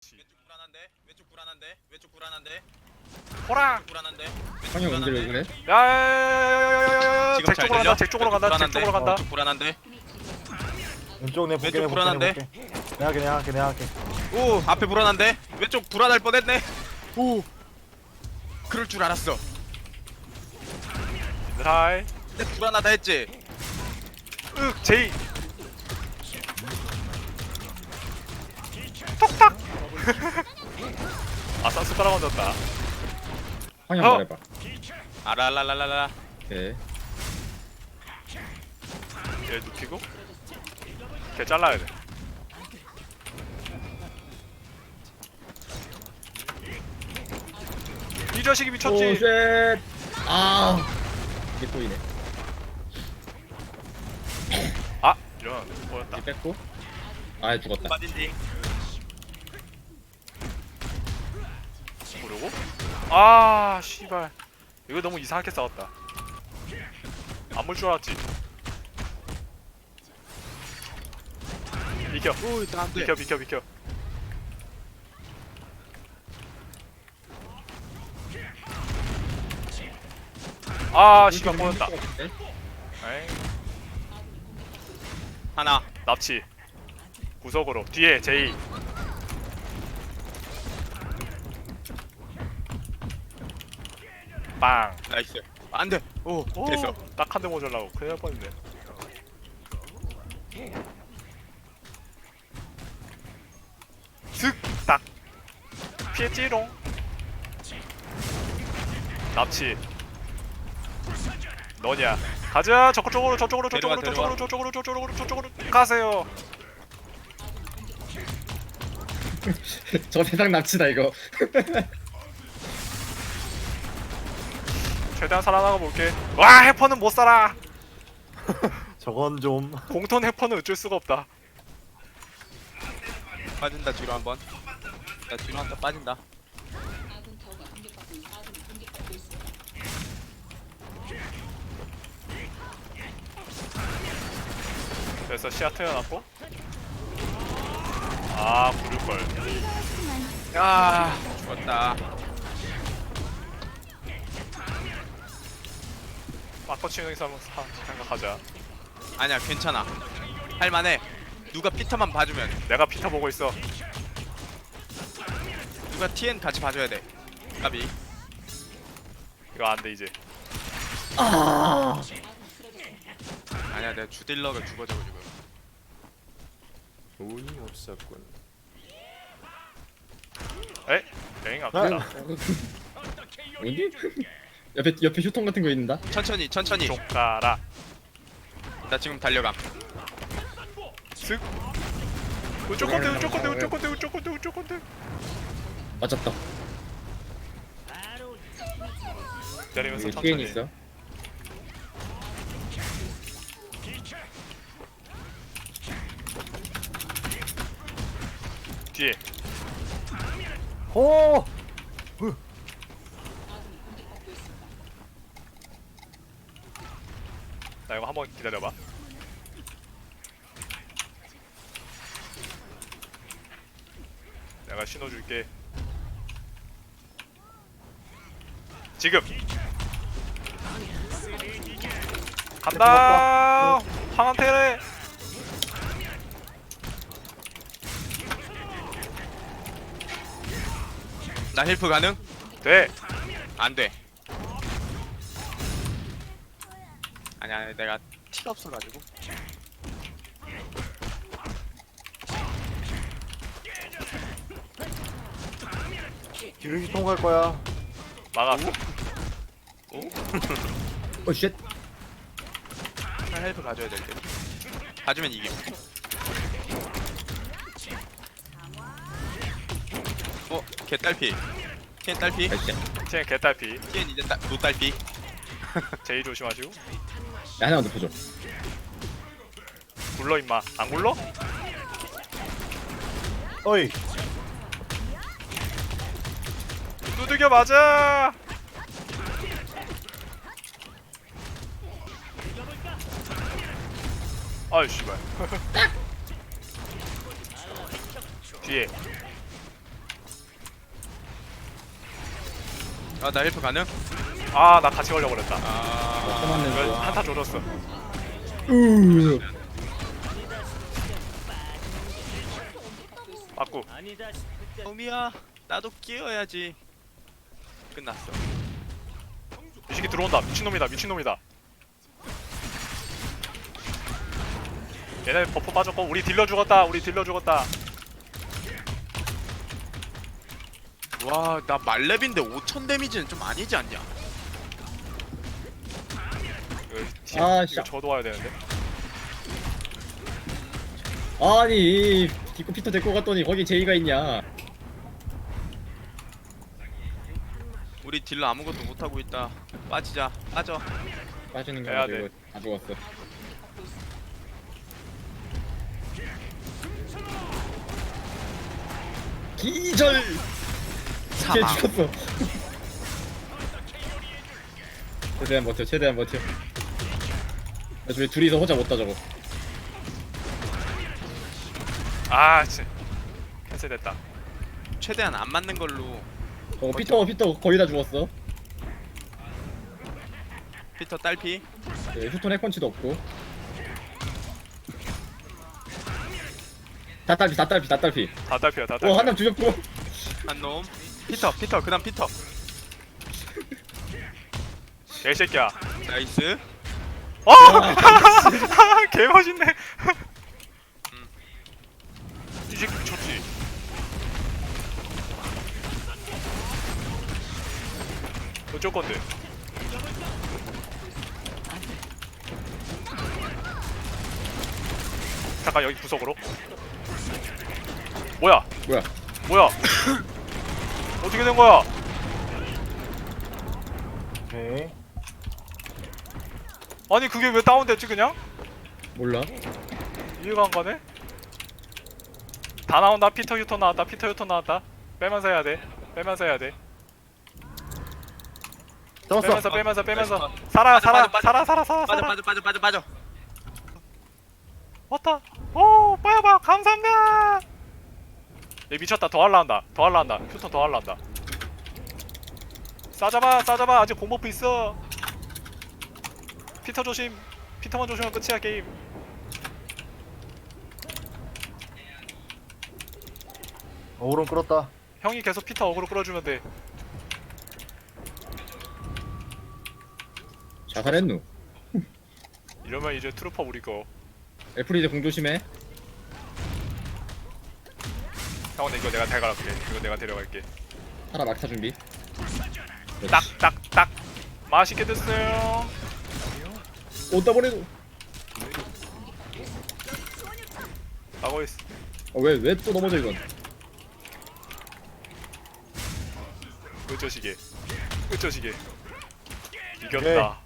왼쪽 불안한데 왼쪽 불안한데 왼쪽 불안한데 호랑. 왼쪽 불안한데 왼쪽 형이 언제 왜 불안한데 그래? 야야야야야야야야야. 지금 제잘 쪽으로 들려? 간다. 제 쪽으로 간다. 제 왼쪽 쪽으로 간다. 왼쪽 불안한데 왼쪽 내 볼게 왼쪽 내 볼게 내 불안한데? 볼게 내가 할게 내가 할게 내가 할게 오 앞에 불안한데 왼쪽 불안할 뻔했네 오 그럴 줄 알았어 하이. 근데 불안하다 했지 윽 제이. 톡탁. 아싸 숟가락 얹었다. 형이 어? 말해봐. 아랄랄랄랄라 네. 얘 눕히고. 걔 잘라야 돼. 이 자식이 오 미쳤지. 쉣. 아. 이게 또이네. 아 이런 보였다. 이 뺐고. 아 죽었다. 빠진디 모르고? 아 씨발. 이거 너무 이상하게 싸웠다. 안 물 줄 알았지. 비켜. 오나안돼. 비켜 비켜 비켜. 아 씨발 꼬였다. 에이 하나. 납치. 구석으로. 뒤에 제이 빵. 나이스. 안돼. 오 됐어. 딱한대 모자라고. 큰일 날 뻔했네. 슥딱. 피했지롱. 납치. 너냐. 가자. 저쪽으로 저쪽으로 저쪽으로 데려와, 저쪽으로 저쪽으로 저쪽으로 저쪽으로. 가세요. 저 세상 납치다 이거. 최대한 살아나가 볼게. 와 해퍼는 못 살아. 저건 좀. 공톤 해퍼는 어쩔 수가 없다. 빠진다 뒤로 한번. 나 뒤로 한번 빠진다. 그래서 시야 태어났고. 아 부를 걸. 야 죽었다 바꿔치는 사람 생각하자. 아니야 괜찮아. 할만해. 누가 피터만 봐주면. 내가 피터 보고 있어. 누가 TN 같이 봐줘야 돼. 까비. 이거 안 돼 이제. 아니야 내가 주딜러가 죽어져고 지금 운이 없었군. 에? 엥 아프다. 어디? 옆에 옆에 휴통 같은 거 있는다. 천천히 천천히. 족가라. 나 지금 달려감. 슥. 우쪽 건데 우쪽 건데 우쪽 건데 우쪽 건데 우쪽 건데 맞았다. 기다리면서 여기 천천히. 있어. 뒤에. 호 나 이거 한번 기다려봐. 내가 신호 줄게. 지금. 간다! 황한테레! 나 헬프 가능? 돼. 안돼 아니야 내가 티가 없어가지고. 뒤로 통할 거야. 막았어. 오? 쉣. 잘 헬프 가져야 될 때 가주면 이겨 어? 개 딸피. TN 딸피? 나이스. TN 개딸피 TN 이제 따, 노딸피. 제이 조심하시고 야 하나만 더 보죠. 굴러 임마 안 굴러? 어이 두들겨 맞아 아이 씨발 뒤에 아나 헬프 가능? 아 나 같이 걸려 버렸다. 아. 쳐맞는 이거 거 한타 조졌어. 으 맞고. 놈이야 나도 끼어야지. 끝났어. 이 새끼 들어온다. 미친놈이다 미친놈이다. 얘네 버프 빠졌고 우리 딜러 죽었다 우리 딜러 죽었다. 와 나 말렙인데 5천 데미지는 좀 아니지 않냐 이거, 아, 이거 씨. 저도 와야 되는데. 아니 디코 피터 데리고 갔더니 거기 제이가 있냐. 우리 딜러 아무것도 못하고 있다. 빠지자. 빠져. 빠지는 거 해야 가지고 다 죽었어. 기절! 걔 사망. 죽었어. 최대한 버텨 최대한 버텨 나중에 둘이서 혼자 못다 저거. 아 진. 캔슬됐다. 최대한 안 맞는 걸로. 저거 피터 피터 거의 다 죽었어. 피터 딸피. 네, 휴톤 핵펀치도 없고. 다 딸피 다 딸피 다 딸피. 다 딸피야 다어 딸피야. 한남 죽였고. 한놈. 피터 피터 그다음 피터. 개 새끼야. 나이스 어! 개 멋있네. 이 새끼 미쳤지. 어쩔 건데? 잠깐 여기 구석으로. 뭐야? 뭐야? 뭐야? 어떻게 된 거야? 오케이. 아니 그게 왜 다운됐지 그냥? 몰라. 이해가 안 가네? 다 나온다. 피터 휴턴 나왔다. 피터 휴턴 나왔다. 빼면서 해야 돼. 빼면서 해야 돼. 잡았어. 빼면서 빼면서 빼면서. 살아 빠져, 살아 빠져, 살아 살아 살아 빠져 살아. 빠져 빠져 빠져 빠져. 왔다. 오 빠야봐. 감사합니다. 얘 미쳤다. 더 할라 한다. 더 할라 한다. 휴턴 더 할라 한다. 싸잡아 싸잡아. 아직 공버프 있어 피터 조심. 피터만 조심하면 끝이야 게임. 오른 끌었다. 형이 계속 피터 어그로 끌어주면 돼. 자살했누 이러면 이제 트루퍼 우리 거. 애플 이제 공 조심해. 형은 이거 내가 데려갈게 이거 내가 데려갈게. 하나 막타 준비. 그렇지. 딱딱딱. 맛있게 드세요 어디다 보내도 하고 있어. 어왜왜 또 넘어져 이건? 으쩌시게 으쩌시게 이겼다